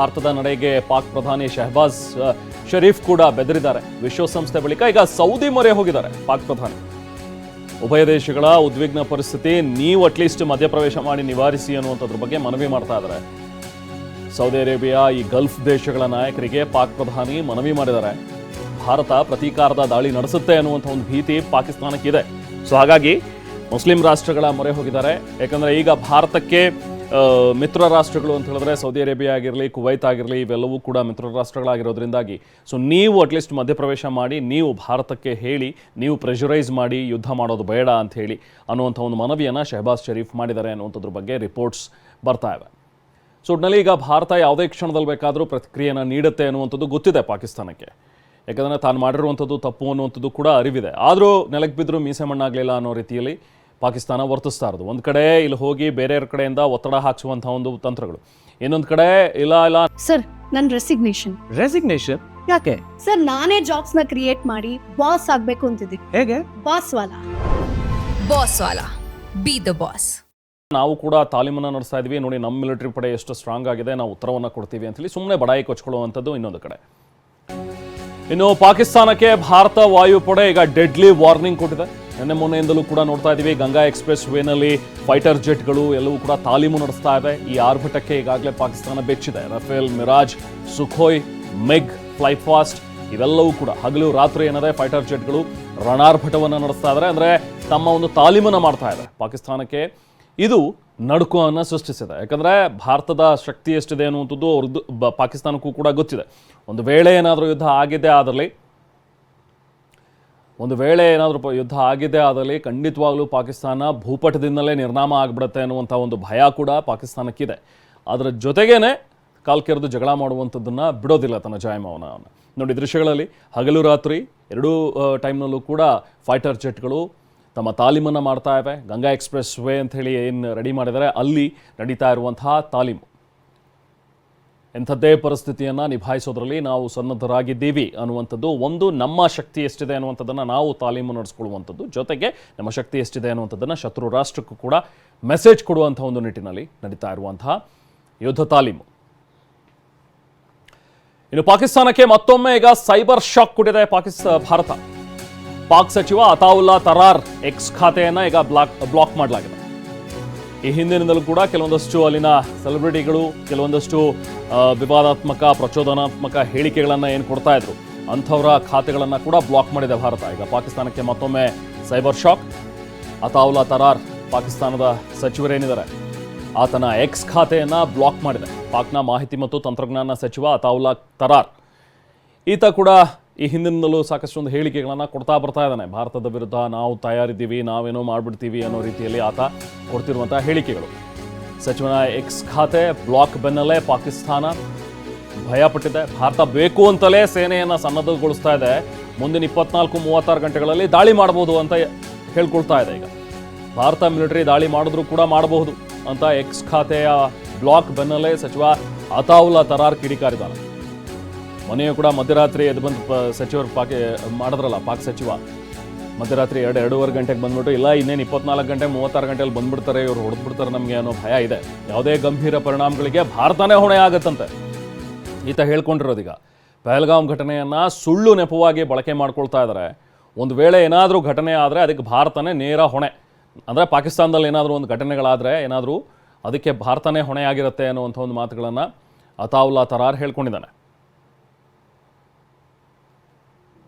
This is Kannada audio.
ಭಾರತದ ನಡೆಗೆ ಪಾಕ್ ಪ್ರಧಾನಿ ಶಹಬಾಜ್ ಷರೀಫ್ ಕೂಡ ಬೆದರಿದ್ದಾರೆ. ವಿಶ್ವಸಂಸ್ಥೆ ಬಳಿಕ ಈಗ ಸೌದಿ ಮೊರೆ ಹೋಗಿದ್ದಾರೆ ಪಾಕ್ ಪ್ರಧಾನಿ. ಉಭಯ ದೇಶಗಳ ಉದ್ವಿಗ್ನ ಪರಿಸ್ಥಿತಿ, ನೀವು ಅಟ್ಲೀಸ್ಟ್ ಮಧ್ಯಪ್ರವೇಶ ಮಾಡಿ ನಿವಾರಿಸಿ ಅನ್ನುವಂಥದ್ರ ಬಗ್ಗೆ ಮನವಿ ಮಾಡ್ತಾ ಇದ್ದಾರೆ. ಸೌದಿ ಅರೇಬಿಯಾ, ಈ ಗಲ್ಫ್ ದೇಶಗಳ ನಾಯಕರಿಗೆ ಪಾಕ್ ಪ್ರಧಾನಿ ಮನವಿ ಮಾಡಿದ್ದಾರೆ. ಭಾರತ ಪ್ರತೀಕಾರದ ದಾಳಿ ನಡೆಸುತ್ತೆ ಅನ್ನುವಂಥ ಒಂದು ಭೀತಿ ಪಾಕಿಸ್ತಾನಕ್ಕಿದೆ. ಸೊ ಹಾಗಾಗಿ ಮುಸ್ಲಿಂ ರಾಷ್ಟ್ರಗಳ ಮೊರೆ ಹೋಗಿದ್ದಾರೆ. ಯಾಕಂದರೆ ಈಗ ಭಾರತಕ್ಕೆ ಮಿತ್ರ ರಾಷ್ಟ್ರಗಳು ಅಂತ ಹೇಳಿದ್ರೆ ಸೌದಿ ಅರೇಬಿಯಾ ಆಗಿರಲಿ, ಕುವೈತ್ ಆಗಿರಲಿ, ಇವೆಲ್ಲವೂ ಕೂಡ ಮಿತ್ರ ರಾಷ್ಟ್ರಗಳಾಗಿರೋದ್ರಿಂದಾಗಿ. ಸೊ ನೀವು ಅಟ್ಲೀಸ್ಟ್ ಮಧ್ಯಪ್ರವೇಶ ಮಾಡಿ, ನೀವು ಭಾರತಕ್ಕೆ ಹೇಳಿ, ನೀವು ಪ್ರೆಷರೈಸ್ ಮಾಡಿ ಯುದ್ಧ ಮಾಡೋದು ಬೇಡ ಅಂತ ಹೇಳಿ ಅನ್ನುವಂಥ ಒಂದು ಮನವಿಯನ್ನು ಶಹಬಾಜ್ ಶರೀಫ್ ಮಾಡಿದ್ದಾರೆ ಅನ್ನುವಂಥದ್ರ ಬಗ್ಗೆ ರಿಪೋರ್ಟ್ಸ್ ಬರ್ತಾ ಇವೆ. ಸೊ ಒಟ್ನಲ್ಲಿ ಈಗ ಭಾರತ ಯಾವುದೇ ಕ್ಷಣದಲ್ಲಿ ಬೇಕಾದರೂ ಪ್ರತಿಕ್ರಿಯೆಯನ್ನು ನೀಡುತ್ತೆ ಅನ್ನುವಂಥದ್ದು ಗೊತ್ತಿದೆ ಪಾಕಿಸ್ತಾನಕ್ಕೆ. ಯಾಕಂದರೆ ತಾನು ಮಾಡಿರುವಂಥದ್ದು ತಪ್ಪು ಅನ್ನುವಂಥದ್ದು ಕೂಡ ಅರಿವಿದೆ. ಆದರೂ ನೆಲಕ್ಕೆ ಬಿದ್ದರೂ ಮೀಸೆ ಮಣ್ಣಾಗಲಿಲ್ಲ ಅನ್ನೋ ರೀತಿಯಲ್ಲಿ ಪಾಕಿಸ್ತಾನ ವರ್ತಿಸ್ತಾ ಇರೋದು. ಒಂದು ಕಡೆ ಇಲ್ಲಿ ಹೋಗಿ ಬೇರೆಯವ್ರ ಕಡೆಯಿಂದ ಒತ್ತಡ ಹಾಕಿಸುವಂಥ ಒಂದು ತಂತ್ರಗಳು. ಇನ್ನೊಂದು ಕಡೆ ಇಲ್ಲ ಇಲ್ಲ. ಸರ್ ನನ್ನ ರೆಸಿಗ್ನೇಷನ್ ರೆಸಿಗ್ನೇಷನ್ ಯಾಕೆ? ಸರ್ ನಾನೇ ಜಾಬ್ಸ್ನ ಕ್ರಿಯೇಟ್ ಮಾಡಿ ಬಾಸ್ ಆಗ್ಬೇಕು ಅಂತಿದ್ದೀನಿ ಹೇಗೆ? ಬಾಸ್ ವಾಲ. ಬಾಸ್ ವಾಲಾ. ಬಿ ದ ಬಾಸ್ ನಾವು ಕೂಡ ತಾಲೀಮನ್ನು ನಡೆಸ್ತಾ ಇದ್ವಿ. ನೋಡಿ ನಮ್ಮ ಮಿಲಿಟರಿ ಪಡೆ ಎಷ್ಟು ಸ್ಟ್ರಾಂಗ್ ಆಗಿದೆ. ನಾವು ಉತ್ತರವನ್ನು ಕೊಡ್ತೀವಿ ಅಂತೇಳಿ ಸುಮ್ಮನೆ ಬಡಾಯಿ ಕೊಚ್ಕೊಳ್ಳುವಂಥದ್ದು ಇನ್ನೊಂದು ಕಡೆ. ಇನ್ನು ಪಾಕಿಸ್ತಾನಕ್ಕೆ ಭಾರತ ವಾಯುಪಡೆ ಈಗ ಡೆಡ್ಲಿ ವಾರ್ನಿಂಗ್ ಕೊಟ್ಟಿದೆ. ನಿನ್ನೆ ಮೊನ್ನೆಯಿಂದಲೂ ಕೂಡ ನೋಡ್ತಾ ಇದ್ದೀವಿ ಗಂಗಾ ಎಕ್ಸ್ಪ್ರೆಸ್ ವೇನಲ್ಲಿ ಫೈಟರ್ ಜೆಟ್ಗಳು ಎಲ್ಲವೂ ಕೂಡ ತಾಲೀಮು ನಡೆಸ್ತಾ ಇವೆ. ಈ ಆರ್ಭಟಕ್ಕೆ ಈಗಾಗಲೇ Pakistan ಬೆಚ್ಚಿದೆ. Rafale, Mirage, Sukhoi, MiG flypast ಇವೆಲ್ಲವೂ ಕೂಡ ಹಗಲು ರಾತ್ರಿ ಏನಾದರೆ ಫೈಟರ್ ಜೆಟ್ಗಳು ರಣಾರ್ಭಟವನ್ನು ನಡೆಸ್ತಾ ಇದ್ದಾರೆ ಅಂದರೆ ತಮ್ಮ ಒಂದು ತಾಲೀಮನ್ನು ಮಾಡ್ತಾ ಇದೆ ಪಾಕಿಸ್ತಾನಕ್ಕೆ ಇದು ನಡುಕವನ್ನು ಸೃಷ್ಟಿಸಿದೆ. ಯಾಕಂದರೆ ಭಾರತದ ಶಕ್ತಿ ಎಷ್ಟಿದೆ ಅನ್ನುವಂಥದ್ದು ಅವ್ರದ್ದು ಬ- ಪಾಕಿಸ್ತಾನಕ್ಕೂ ಕೂಡ ಗೊತ್ತಿದೆ. ಒಂದು ವೇಳೆ ಏನಾದರೂ ಯುದ್ಧ ಆಗಿದೆ ಆದಲ್ಲಿ ಒಂದು ವೇಳೆ ಏನಾದರೂ ಯುದ್ಧ ಆಗಿದೆ, ಆದಲ್ಲಿ ಖಂಡಿತವಾಗಲೂ ಪಾಕಿಸ್ತಾನ ಭೂಪಟದಿಂದಲೇ ನಿರ್ನಾಮ ಆಗಿಬಿಡುತ್ತೆ ಅನ್ನುವಂಥ ಒಂದು ಭಯ ಕೂಡ ಪಾಕಿಸ್ತಾನಕ್ಕಿದೆ. ಅದರ ಜೊತೆಗೇನೆ ಕಾಲ್ ಕೆರೆದು ಜಗಳ ಮಾಡುವಂಥದ್ದನ್ನು ಬಿಡೋದಿಲ್ಲ ತನ್ನ ಜಾಯಮಾವನವನ್ನು ನೋಡಿ ದೃಶ್ಯಗಳಲ್ಲಿ ಹಗಲು ರಾತ್ರಿ ಎರಡೂ ಟೈಮ್ನಲ್ಲೂ ಕೂಡ ಫೈಟರ್ ಜೆಟ್ಗಳು ತಮ್ಮ ತಾಲೀಮನ್ನು ಮಾಡ್ತಾ ಇವೆ. ಗಂಗಾ ಎಕ್ಸ್ಪ್ರೆಸ್ ವೇ ಅಂತ ಹೇಳಿ ಏನು ರೆಡಿ ಮಾಡಿದ್ದಾರೆ. ಅಲ್ಲಿ ನಡೀತಾ ಇರುವಂತಹ ತಾಲೀಮು. ಎಂಥದ್ದೇ ಪರಿಸ್ಥಿತಿಯನ್ನು ನಿಭಾಯಿಸೋದ್ರಲ್ಲಿ ನಾವು ಸನ್ನದ್ಧರಾಗಿದ್ದೀವಿ ಅನ್ನುವಂಥದ್ದು ಒಂದು ನಮ್ಮ ಶಕ್ತಿ ಎಷ್ಟಿದೆ ಅನ್ನುವಂಥದ್ದನ್ನು ನಾವು ತಾಲೀಮು ನಡೆಸ್ಕೊಳ್ಳುವಂಥದ್ದು. ಜೊತೆಗೆ ನಮ್ಮ ಶಕ್ತಿ ಎಷ್ಟಿದೆ ಅನ್ನುವಂಥದ್ದನ್ನು ಶತ್ರು ರಾಷ್ಟ್ರಕ್ಕೂ ಕೂಡ ಮೆಸೇಜ್ ಕೊಡುವಂಥ ಒಂದು ನಿಟ್ಟಿನಲ್ಲಿ ನಡೀತಾ ಇರುವಂತಹ ಯುದ್ಧ ತಾಲೀಮು. ಇನ್ನು ಪಾಕಿಸ್ತಾನಕ್ಕೆ ಮತ್ತೊಮ್ಮೆ ಈಗ ಸೈಬರ್ ಶಾಕ್ ಕೊಟ್ಟಿದೆ ಪಾಕಿಸ್ತಾನ ಭಾರತ. ಪಾಕ್ ಸಚಿವ ಅತಾವುಲ್ಲಾ ತರಾರ್ ಎಕ್ಸ್ ಖಾತೆಯನ್ನು ಈಗ ಬ್ಲಾಕ್ ಬ್ಲಾಕ್ ಮಾಡಲಾಗಿದೆ. ಈ ಹಿಂದಿನಿಂದಲೂ ಕೂಡ ಕೆಲವೊಂದಷ್ಟು ಅಲ್ಲಿನ ಸೆಲೆಬ್ರಿಟಿಗಳು ಕೆಲವೊಂದಷ್ಟು ವಿವಾದಾತ್ಮಕ, ಪ್ರಚೋದನಾತ್ಮಕ ಹೇಳಿಕೆಗಳನ್ನು ಏನು ಕೊಡ್ತಾ ಇದ್ರು. ಅಂಥವರ ಖಾತೆಗಳನ್ನು ಕೂಡ ಬ್ಲಾಕ್ ಮಾಡಿದೆ ಭಾರತ. ಈಗ ಪಾಕಿಸ್ತಾನಕ್ಕೆ ಮತ್ತೊಮ್ಮೆ ಸೈಬರ್ ಶಾಕ್ ಅತಾವುಲ್ಲಾ ತರಾರ್ ಪಾಕಿಸ್ತಾನದ ಸಚಿವರೇನಿದ್ದಾರೆ ಆತನ ಎಕ್ಸ್ ಖಾತೆಯನ್ನು ಬ್ಲಾಕ್ ಮಾಡಿದೆ. ಪಾಕ್ನ ಮಾಹಿತಿ ಮತ್ತು ತಂತ್ರಜ್ಞಾನ ಸಚಿವ ಅತಾವುಲ್ಲಾ ತರಾರ್. ಈತ ಕೂಡ ಈ ಹಿಂದಿನಿಂದಲೂ ಸಾಕಷ್ಟೊಂದು ಹೇಳಿಕೆಗಳನ್ನು ಕೊಡ್ತಾ ಬರ್ತಾ ಇದ್ದಾನೆ. ಭಾರತದ ವಿರುದ್ಧ ನಾವು ತಯಾರಿದ್ದೀವಿ, ನಾವೇನೋ ಮಾಡಿಬಿಡ್ತೀವಿ ಅನ್ನೋ ರೀತಿಯಲ್ಲಿ ಆತ ಕೊಡ್ತಿರುವಂಥ ಹೇಳಿಕೆಗಳು. ಸಚಿವನ ಎಕ್ಸ್ ಖಾತೆ ಬ್ಲಾಕ್ ಬೆನ್ನಲ್ಲೇ ಪಾಕಿಸ್ತಾನ ಭಯಪಟ್ಟಿದೆ. ಭಾರತ ಬೇಕು ಅಂತಲೇ ಸೇನೆಯನ್ನು ಸನ್ನದ್ಧಗೊಳಿಸ್ತಾ ಇದೆ. ಮುಂದಿನ ಇಪ್ಪತ್ನಾಲ್ಕು, ಮೂವತ್ತಾರು ಗಂಟೆಗಳಲ್ಲಿ ದಾಳಿ ಮಾಡಬಹುದು ಅಂತ ಹೇಳ್ಕೊಳ್ತಾ ಇದೆ ಈಗ. ಭಾರತ ಮಿಲಿಟರಿ ದಾಳಿ ಮಾಡಿದ್ರು ಕೂಡ ಮಾಡಬಹುದು ಅಂತ ಎಕ್ಸ್ ಖಾತೆಯ ಬ್ಲಾಕ್ ಬೆನ್ನಲ್ಲೇ ಸಚಿವ ಅತಾವುಲ್ಲಾ ತರಾರ್ ಕಿಡಿಕಾರಿದ್ದಾನೆ ಮೊನ್ನೆಯೂ ಕೂಡ ಮಧ್ಯರಾತ್ರಿ ಎದ್ದು ಬಂದು ಪ ಸಚಿವರು ಪಾಕಿ ಮಾಡಿದ್ರಲ್ಲ, ಪಾಕ್ ಸಚಿವ. ಮಧ್ಯರಾತ್ರಿ ಎರಡು, ಎರಡೂವರೆ ಗಂಟೆಗೆ ಬಂದ್ಬಿಟ್ಟು ಇಲ್ಲ, ಇನ್ನೇನು ಇಪ್ಪತ್ನಾಲ್ಕು ಗಂಟೆ, ಮೂವತ್ತಾರು ಗಂಟೆಯಲ್ಲಿ ಬಂದ್ಬಿಡ್ತಾರೆ, ಇವರು ಹೊಡೆದ್ಬಿಡ್ತಾರೆ ನಮಗೆ ಅನ್ನೋ ಭಯ ಇದೆ. ಯಾವುದೇ ಗಂಭೀರ ಪರಿಣಾಮಗಳಿಗೆ ಭಾರತನೇ ಹೊಣೆ ಆಗುತ್ತಂತೆ. ಈತ ಹೇಳ್ಕೊಂಡಿರೋದೀಗ, ಪಹಲ್ಗಾಮ್ ಘಟನೆಯನ್ನು ಸುಳ್ಳು ನೆಪವಾಗಿ ಬಳಕೆ ಮಾಡ್ಕೊಳ್ತಾ ಇದ್ದಾರೆ ಒಂದು ವೇಳೆ ಏನಾದರೂ ಘಟನೆ ಆದರೆ ಅದಕ್ಕೆ ಭಾರತನೇ ನೇರ ಹೊಣೆ. ಅಂದರೆ ಪಾಕಿಸ್ತಾನದಲ್ಲಿ ಏನಾದರೂ ಒಂದು ಘಟನೆಗಳಾದರೆ ಏನಾದರೂ ಅದಕ್ಕೆ ಭಾರತನೇ ಹೊಣೆಯಾಗಿರುತ್ತೆ ಅನ್ನುವಂಥ ಒಂದು ಮಾತುಗಳನ್ನು ಅತಾವುಲ್ಲಾ ತರಾರ್ ಹೇಳ್ಕೊಂಡಿದ್ದಾನೆ.